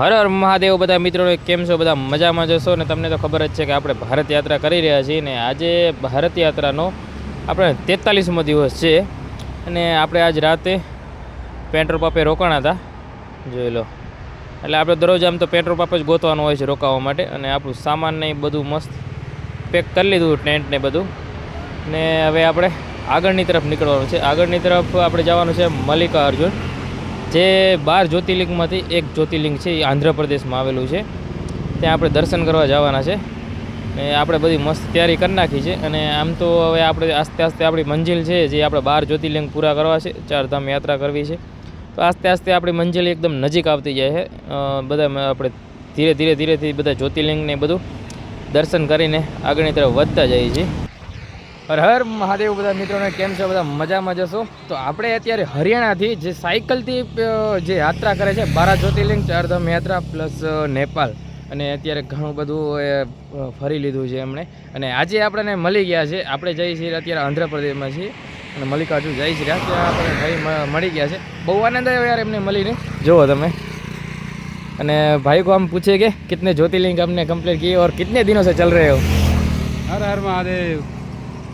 હર હર મહાદેવ, બધા મિત્રો, કેમ છો? બધા મજામાં જશો ને તમને તો ખબર જ છે કે આપણે ભારત યાત્રા કરી રહ્યા છીએ ને આજે ભારત યાત્રાનો આપણે તેતાલીસમો દિવસ છે. અને આપણે આજ રાતે પેટ્રોલ પંપે રોકાણા હતા. જોઈ લો. એટલે આપણે દરરોજ આમ તો પેટ્રોલ પંપ જ ગોતવાનું હોય છે રોકાવા માટે. અને આપણું સામાન ને બધું મસ્ત પેક કરી લીધું, ટેન્ટ ને બધું. ને હવે આપણે આગળની તરફ નીકળવાનું છે. આગળની તરફ આપણે જવાનું છે મલ્લિકા અર્જુન. જે બાર જ્યોતિર્લિંગમાંથી એક જ્યોતિર્લિંગ છે, એ આંધ્રપ્રદેશમાં આવેલું છે. ત્યાં આપણે દર્શન કરવા જવાના છે. ને આપણે બધી મસ્ત તૈયારી કરી નાખી છે. અને આમ તો હવે આપણે આસ્તે આસ્તે આપણી મંજિલ છે, જે આપણે બાર જ્યોતિર્લિંગ પૂરા કરવા છે ચારધામ યાત્રા કરવી છે. તો આસ્તે આસ્તે આપણી મંજિલ એકદમ નજીક આવતી જાય છે. બધા આપણે ધીરે ધીરે ધીરેથી બધા જ્યોતિર્લિંગને બધું દર્શન કરીને આગળની તરફ વધતા જઈએ છીએ. હર હર મહાદેવ બધા મિત્રોને કેમ છો? બધા મજામાં જશો તો આપણે અત્યારે હરિયાણાથી જે સાયકલથી જે યાત્રા કરે છે, બારા જ્યોતિર્લિંગ, ચારધામ યાત્રા પ્લસ નેપાળ. અને અત્યારે ઘણું બધું ફરી લીધું છે એમણે. અને આજે આપણને મળી ગયા છે. આપણે જઈએ છીએ અત્યારે આંધ્રપ્રદેશમાં છીએ. અને મલ્લિકાર્જુન જઈ છીએ ત્યાં. આપણે ભાઈ મળી ગયા છે. બહુ આનંદ આવ્યો યાર એમને મળીને. જુઓ તમે. અને ભાઈ કો આમ પૂછે કે, કિતને જ્યોતિર્લિંગ અમને કમ્પ્લીટ કીએ? ઓર કિતને દિનો સે ચલ રહે હો? હર હર મહાદેવ.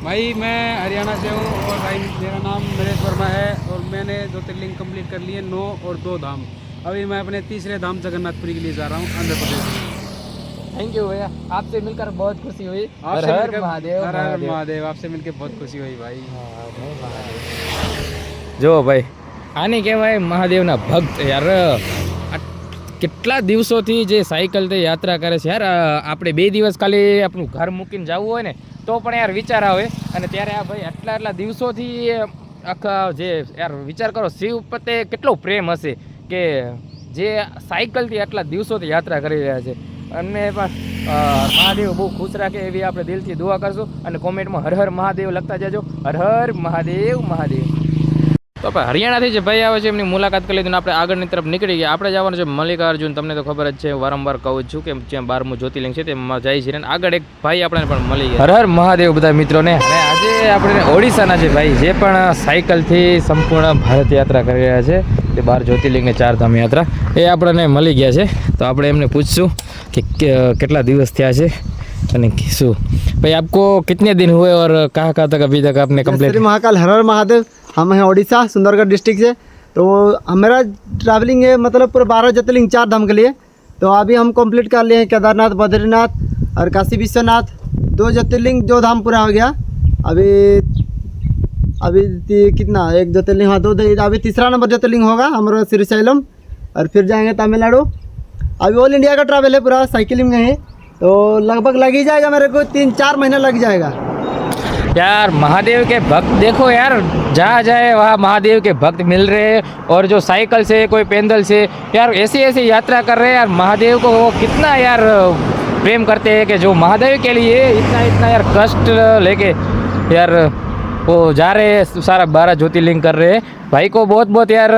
भाई मैं हरियाणा से हूँ और भाई मेरा नाम नरेश वर्मा है और मैंने ज्योतिर्लिंग कंप्लीट कर लिए नौ और दो धाम अभी मैं अपने तीसरे धाम जगन्नाथपुरी के लिए जा रहा हूँ आंध्र प्रदेश में थैंक यू भैया आपसे मिलकर बहुत खुशी हुई हर आपसे हर मिलकर- महादेव हर हर महादेव। महादेव आपसे मिलकर बहुत खुशी हुई भाई જો ભાઈ આને કહેવાય મહાદેવના ભક્ત યાર આ કેટલા દિવસોથી જે સાયકલથી યાત્રા કરે છે યાર આ આપણે બે દિવસ ખાલી આપણું ઘર મૂકીને જવું હોય ને તો પણ યાર વિચાર આવે. અને ત્યારે આ ભાઈ આટલા આટલા દિવસોથી આખા જે યાર વિચાર કરો, શિવ પ્રત્યે કેટલો પ્રેમ હશે કે જે સાયકલથી આટલા દિવસોથી યાત્રા કરી રહ્યા છે. અને પણ મહાદેવ બહુ ખુશ રાખે એવી આપણે દિલથી દુઆ કરશું. અને કોમેન્ટમાં હર હર મહાદેવ લખતા જજો. હર હર મહાદેવ મહાદેવ. તો આપણે હરિયાણાથી જે ભાઈ આવે છે એમની મુલાકાત કરી લીધી આપણે આગળની તરફ નીકળી ગયા. આપણે જવાનું છે મલ્લિકાર્જુન. તમને તો ખબર જ છે વારંવાર કહું છું કે જ્યાં બારમું જ્યોતિર્લિંગ છે તેમાં જાય છે અને આગળ એક ભાઈ આપણને પણ મળી ગયા. હર હર મહાદેવ બધા મિત્રોને. અને આજે આપણે ઓડિશાના છે ભાઈ જે પણ સાયકલથી સંપૂર્ણ ભારત યાત્રા કરી રહ્યા છે તે બાર જ્યોતિર્લિંગની ચારધામ યાત્રા એ આપણને મળી ગયા છે. તો આપણે એમને પૂછશું કે કેટલા દિવસ થયા છે અને શું. ભાઈ આપકો કિતને દિન હુએ ઓર કહા કહા તક અભી તક આપને કમ્પ્લીટ મહાકાલ. હર હર મહાદેવ. हम हैं उड़ीसा सुंदरगढ़ डिस्ट्रिक्ट से। तो हमारा ट्रैवलिंग है मतलब पूरे बारह ज्योतिर्लिंग चार धाम के लिए। तो अभी हम कंप्लीट कर लिए हैं केदारनाथ, बद्रीनाथ और काशी विश्वनाथ। दो ज्योतिर्लिंग दो धाम पूरा हो गया। अभी अभी कितना, एक ज्योतिर्लिंग हाँ दो अभी तीसरा नंबर ज्योतिर्लिंग होगा हमारा श्रीशैलम। और फिर जाएँगे तमिलनाडु। अभी ऑल इंडिया का ट्रैवल है पूरा साइकिलिंग में है। तो लगभग लग ही जाएगा मेरे को, तीन चार महीना लग जाएगा। यार, महादेव के भक्त, देखो यार, जहाँ जाए वहाँ महादेव के भक्त मिल रहे हैं और जो साइकिल से, कोई पैदल से, यार ऐसी ऐसी यात्रा कर रहे हैं यार, महादेव को वो कितना यार, प्रेम करते हैं कि जो महादेव के लिए इतना इतना यार कष्ट लेके, यार वो जा रहे हैं सारा बारह ज्योतिर्लिंग कर रहे हैं भाई को बहुत बहुत यार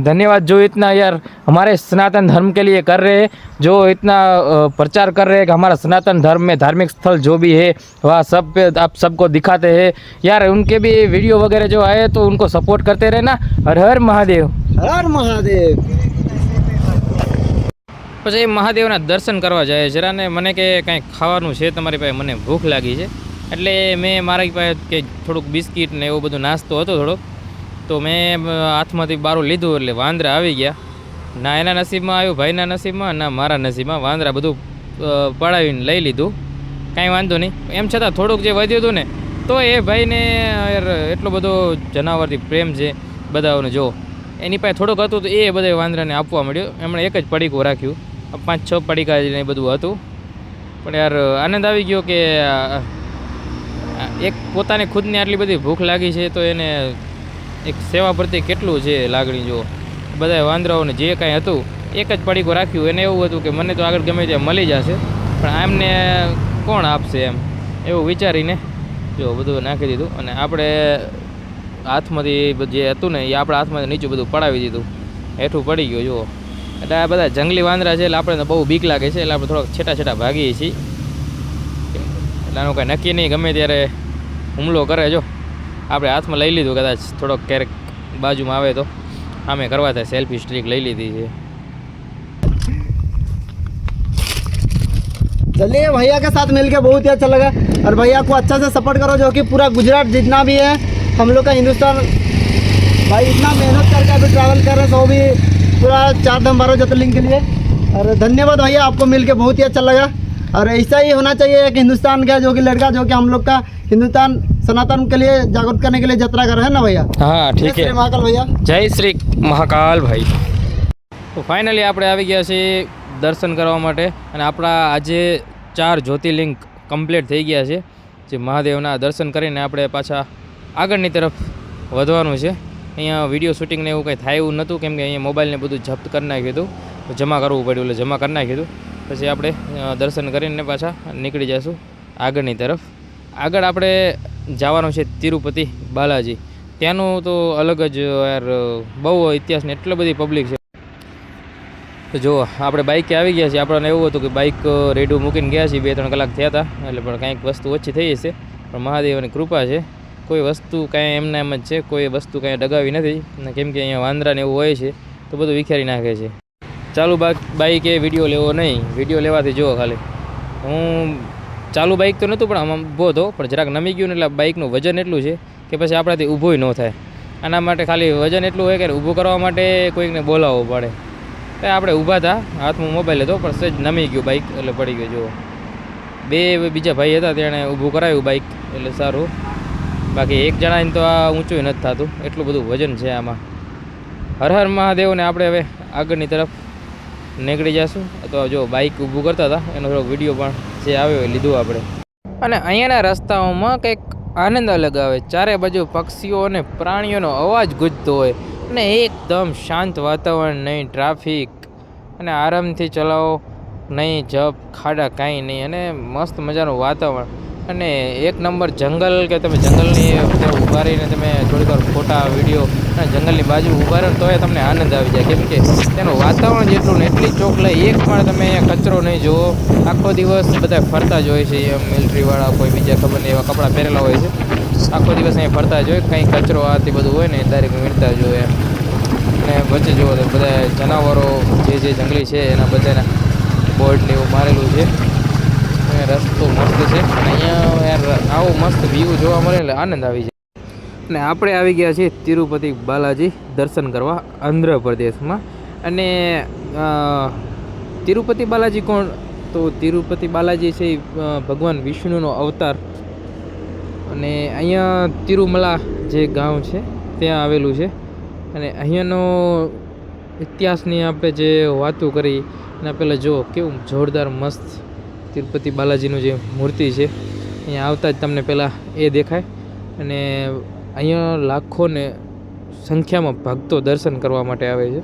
धन्यवाद जो इतना यार हमारे सनातन धर्म के लिए कर रहे हैं जो इतना अ, प्रचार कर रहे हैं कि हमारा सनातन धर्म में धार्मिक स्थल जो भी है वह सब पे आप सबको दिखाते हैं यार उनके भी वीडियो वगैरह जो आए तो उनको सपोर्ट करते रहना हर हर महादेव हर हर महादेव પછી મહાદેવના દર્શન કરવા જાય જરા ને મને કે કાંઈ ખાવાનું છે તમારી પાસે મને ભૂખ લાગી છે એટલે મેં મારા પાસે કે થોડુંક બિસ્કિટ ને એવો બધો નાસ્તો હતો થોડોક તો મેં હાથમાંથી બારું લીધું એટલે વાંદરા આવી ગયા. ના એના નસીબમાં આવ્યું, ભાઈના નસીબમાં, ના મારા નસીબમાં. વાંદરા બધું પડાવીને લઈ લીધું. કાંઈ વાંધો નહીં. એમ છતાં થોડુંક જે વધ્યું હતું ને, તો એ ભાઈને એટલો બધો જનાવરથી પ્રેમ છે બધાઓને, જો. એની પાસે થોડુંક હતું તો એ બધા વાંદરાને આપવા મળ્યું એમણે એક જ પડીકું રાખ્યું. પાંચ છ પડીકા એ બધું હતું. પણ યાર આનંદ આવી ગયો કે એક પોતાને ખુદને આટલી બધી ભૂખ લાગી છે તો એને એક સેવા પ્રત્યે કેટલું છે લાગણી જો બધા વાંદરાઓને જે કાંઈ હતું, એક જ પડીકું રાખ્યું. એને એવું હતું કે મને તો આગળ ગમે ત્યાં મળી જશે, પણ એમને કોણ આપશે એમ? એવું વિચારીને જો બધું નાખી દીધું અને આપણે હાથમાંથી જે હતું ને એ આપણા હાથમાંથી નીચું બધું પડાવી દીધું. હેઠું પડી ગયું, જુઓ. એટલે આ બધા જંગલી વાંદરા છે એટલે આપણે બહુ બીક લાગે છે, એટલે આપણે થોડાક છેટા છેટા ભાગીએ છીએ. એટલે આનું કાંઈ નક્કી નહીં ગમે ત્યારે હુમલો કરે જો આપણે હાથમાં લઈ લીધું કદાચ થોડોક ક્યારેક બાજુમાં આવે તો આમે કરવા થાય સેલ્ફી સ્ટ્રીક લઈ લીધી છે चलिए भैया के साथ मिलके बहुत ही अच्छा लगा और भैया को अच्छा से सपोर्ट करो जो कि पूरा गुजरात जितना भी है हम लोग का हिंदुस्तान भाई इतना मेहनत करके अभी ट्रैवल कर रहे हैं तो भी पूरा चार धाम बारह ज्योतिर्लिंग के लिए और धन्यवाद भैया आपको मिलके बहुत ही अच्छा लगा और ऐसा ही होना चाहिए एक हिंदुस्तान का जो कि लड़का जो कि हम लोग का हिंदुस्तान सनातन के लिए जागरूक करने के लिए यात्रा कर रहे हैं ना भैया હા ઠીક श्री है महाकाल भैया જય શ્રી મહાકાલ ભાઈ તો ફાઇનલી આપણે આવી ગયા છીએ દર્શન કરવા માટે અને આપણા આજે ચાર જ્યોતિર્લિંગ કમ્પ્લીટ થઈ ગયા છે જે મહાદેવના દર્શન કરીને આપણે પાછા આગળની તરફ વધવાનું છે અહીંયા વિડીયો શૂટિંગને એવું કંઈ થાય એવું નહોતું કેમ કે અહીંયા મોબાઈલને બધું જપ્ત કરી નાખ્યું હતું તો જમા કરવું પડ્યું એટલે જમા કરી નાખ્યું હતું પછી આપણે દર્શન કરીને પાછા નીકળી જઈશું આગળની તરફ. આગળ આપણે જવાનું છે તિરુપતિ બાલાજી. ત્યાંનું તો અલગ જ યાર, બહુ ઇતિહાસ ને એટલી બધી પબ્લિક છે. તો જુઓ, આપણે બાઇકે આવી ગયા છીએ. આપણને એવું હતું કે બાઇક રેડું મૂકીને ગયા છીએ. બે, ત્રણ કલાક થયા હતા. એટલે પણ કાંઈક વસ્તુ ઓછી થઈ હશે. પણ મહાદેવની કૃપા છે. કોઈ વસ્તુ કાંઈ એમના એમ જ છે. કોઈ વસ્તુ કાંઈ ડગાવી નથી. કેમ કે અહીંયા વાંદરાને એવું હોય છે. તો બધું વિખેરી નાખે છે. ચાલુ બાઇક એ વીડિયો લેવો નહીં. વીડિયો લેવાથી જુઓ ખાલી. હું ચાલુ બાઇક તો નહોતું, પણ આમાં ઊભો હતો. પણ જરાક નમી ગયું ને એટલે બાઇકનું વજન એટલું છે કે પછી આપણાથી ઊભોય ન થાય. આના માટે ખાલી વજન એટલું હોય કે ઊભું કરવા માટે કોઈકને બોલાવવો પડે. તો આપણે ઊભા હતા. હાથમાં મોબાઈલ હતો, પણ સહેજ નમી ગયું બાઇક એટલે પડી ગયું, જુઓ. બે બીજા ભાઈ હતા, તેણે ઊભું કરાવ્યું બાઇક એટલે સારું. બાકી એક જણાને તો આ ઊંચું નથી થતું. એટલું બધું વજન છે આમાં. હર હર મહાદેવને આપણે હવે આગળની તરફ નીકળી જશું. તો જો બાઇક ઊભું કરતા હતા, એનો થોડોક વીડિયો પણ જે આવ્યો એ લીધું આપણે. અને અહીંયાના રસ્તાઓમાં કંઈક આનંદ અલગ આવે. ચારે બાજુ પક્ષીઓ અને પ્રાણીઓનો અવાજ ગુજતો હોય અને એકદમ શાંત વાતાવરણ, નહીં ટ્રાફિક અને આરામથી ચલાવો, નહીં જપ, ખાડા કાંઈ નહીં. અને મસ્ત મજાનું વાતાવરણ. અને એક નંબર જંગલ, કે તમે જંગલની ઊભા રહીને તમે થોડીક વાર ફોટા વીડિયો જંગલની બાજુ ઊભા રહો તોય તમને આનંદ આવી જાય. કેમ કે તેનું વાતાવરણ જેટલું ને એટલી ચોકલાઈ એક પણ તમે અહીંયા કચરો નહીં જુઓ. આખો દિવસ બધા ફરતા જ હોય છે. એમ મિલિટરીવાળા, કોઈ બીજા ખબર નહીં, એવા કપડાં પહેરેલા હોય છે. આખો દિવસ અહીંયા ફરતા જ હોય. કંઈ કચરો આથી બધું હોય ને દરેક વીણતા જ હોય અને વચ્ચે જુઓ તો બધા જનાવરો, જે જે જંગલી છે, એના બધાના બોર્ડને એવું મારેલું છે. અને રસ્તો મસ્ત છે. અને અહીંયા યાર આવો મસ્ત વ્યૂ જોવા મળે એટલે આનંદ આવી જાય. અને આપણે આવી ગયા છીએ તિરુપતિ બાલાજી દર્શન કરવા આંધ્રપ્રદેશમાં. અને તિરુપતિ બાલાજી કોણ? તો તિરુપતિ બાલાજી છે ભગવાન વિષ્ણુનો અવતાર. અને અહીંયા તિરુમલા જે ગામ છે, ત્યાં આવેલું છે. અને અહીંયાનો ઇતિહાસની આપણે જે વાતો કરી, એના પહેલાં જુઓ, કેવું જોરદાર મસ્ત તિરુપતિ બાલાજીનું જે મૂર્તિ છે, અહીંયા આવતા જ તમને પહેલાં એ દેખાય. અને અહીંયા લાખોને સંખ્યામાં ભક્તો દર્શન કરવા માટે આવે છે.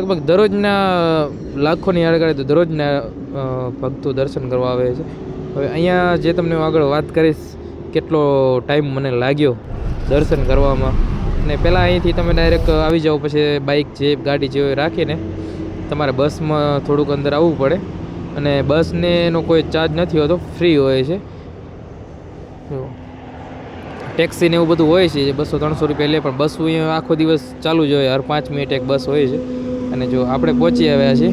લગભગ દરરોજના, લાખોની આડગાળે તો દરરોજના ભક્તો દર્શન કરવા આવે છે. હવે અહીંયા જે તમને હું આગળ વાત કરીશ, કેટલો ટાઈમ મને લાગ્યો દર્શન કરવામાં. અને પહેલાં અહીંથી તમે ડાયરેક્ટ આવી જાઓ, પછી બાઇક જે ગાડી જે રાખીને તમારે બસમાં થોડુંક અંદર આવવું પડે. અને બસને એનો કોઈ ચાર્જ નથી હોતો ફ્રી હોય છે. જો. ટેક્સી ને એવું બધું હોય છે, જે બસો ત્રણસો રૂપિયા લે, પણ બસ અહીંયા આખો દિવસ ચાલુ જ હોય, હર પાંચ મિનિટ એક બસ હોય છે. અને જો આપણે પહોંચી આવ્યા છીએ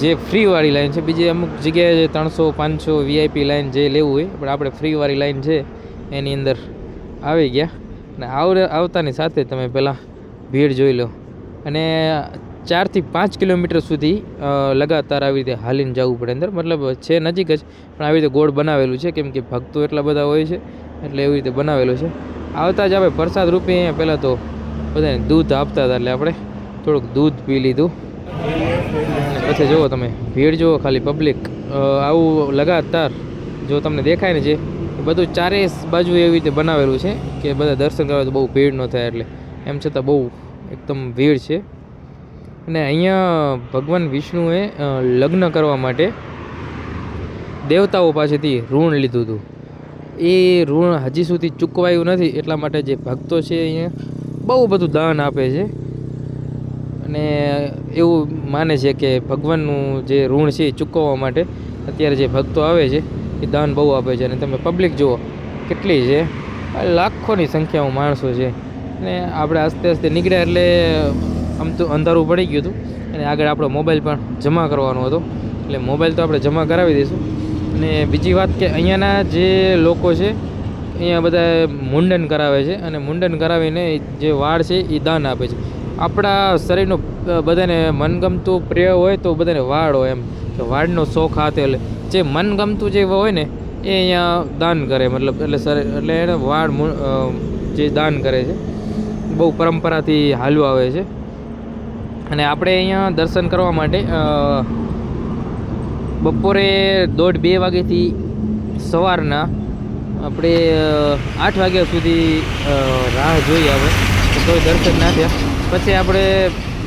જે ફ્રીવાળી લાઈન છે, બીજી અમુક જગ્યાએ ત્રણસો, પાંચસો વીઆઈપી લાઈન જે લેવું હોય, પણ આપણે ફ્રીવાળી લાઈન છે, એની અંદર આવી ગયા. અને આવ આવતાની સાથે તમે પહેલાં ભીડ જોઈ લો. અને ચારથી પાંચ કિલોમીટર સુધી લગાતાર આવી રીતે હાલીને જવું પડે અંદર. મતલબ છે નજીક જ, પણ આવી રીતે ગોળ બનાવેલું છે, કેમ કે ભક્તો એટલા બધા હોય છે એટલે એવી રીતે બનાવેલું છે. આવતા જ આપણે પ્રસાદ રૂપે અહીંયા પહેલાં તો બધાને દૂધ આપતા હતા એટલે આપણે થોડુંક દૂધ પી લીધું. પછી જુઓ તમે, ભીડ જુઓ ખાલી પબ્લિક આવું લગાતાર જો તમને દેખાય ને જે બધું ચારે બાજુ એવી રીતે બનાવેલું છે કે બધા દર્શન કરવા તો બહુ ભીડ ન થાય એટલે. એમ છતાં બહુ એકદમ ભીડ છે. અને અહીંયા ભગવાન વિષ્ણુએ લગ્ન કરવા માટે દેવતાઓ પાસેથી ઋણ લીધું હતું. એ ઋણ હજી સુધી ચૂકવાયું નથી એટલા માટે જે ભક્તો છે અહીંયા બહુ બધું દાન આપે છે. અને એવું માને છે કે ભગવાનનું જે ઋણ છે એ ચૂકવવા માટે અત્યારે જે ભક્તો આવે છે એ દાન બહુ આપે છે. અને તમે પબ્લિક જુઓ, કેટલી છે. લાખોની સંખ્યામાં માણસો છે. અને આપણે આસ્તે આસ્તે નીકળ્યા એટલે આમ તો અંધારું પડી ગયું હતું. અને આગળ આપણો મોબાઈલ પણ જમા કરવાનો હતો. એટલે મોબાઈલ તો આપણે જમા કરાવી દઈશું. અને બીજી વાત કે અહીંયાના જે લોકો છે, અહીંયા બધા મુંડન કરાવે છે અને મુંડન કરાવીને જે વાળ છે એ દાન આપે છે. આપણા શરીરનો બધાને મનગમતું પ્રિય હોય તો બધાને વાળ હોય એમ. કે વાળનો શોખ હાથે એટલે જે મનગમતું જે હોય ને, એ અહીંયા દાન કરે. મતલબ એટલે સર એટલે એને વાળ જે દાન કરે છે, બહુ પરંપરાથી હાલવા આવે છે. અને આપણે અહીંયા દર્શન કરવા માટે બપોરે દોઢ બે વાગ્યાથી સવારના આપણે આઠ વાગ્યા સુધી રાહ જોઈ આવે તો કોઈ દર્શન ના થયા. પછી આપણે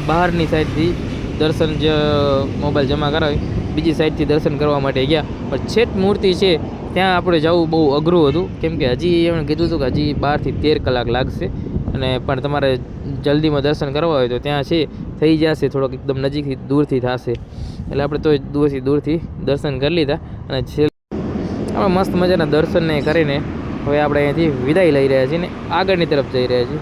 બહારની સાઈડથી દર્શન જે મોબાઈલ જમા કરાવી. બીજી સાઈડથી દર્શન કરવા માટે ગયા. પણ છેટ મૂર્તિ છે, ત્યાં આપણે જવું બહુ અઘરું હતું. કેમ કે હજી એમણે કીધું હતું કે હજી બારથી તેર કલાક લાગશે. અને પણ તમારે જલ્દીમાં દર્શન કરવા હોય તો ત્યાં છે, થઈ જશે, થોડોક એકદમ નજીકથી દૂરથી થશે. એટલે આપણે તો દૂરથી દૂરથી દર્શન કરી લીધા અને છેલ્લે આપણે મસ્ત મજાના દર્શનને કરીને હવે આપણે અહીંયાથી વિદાય લઈ રહ્યા છીએ ને આગળની તરફ જઈ રહ્યા છીએ.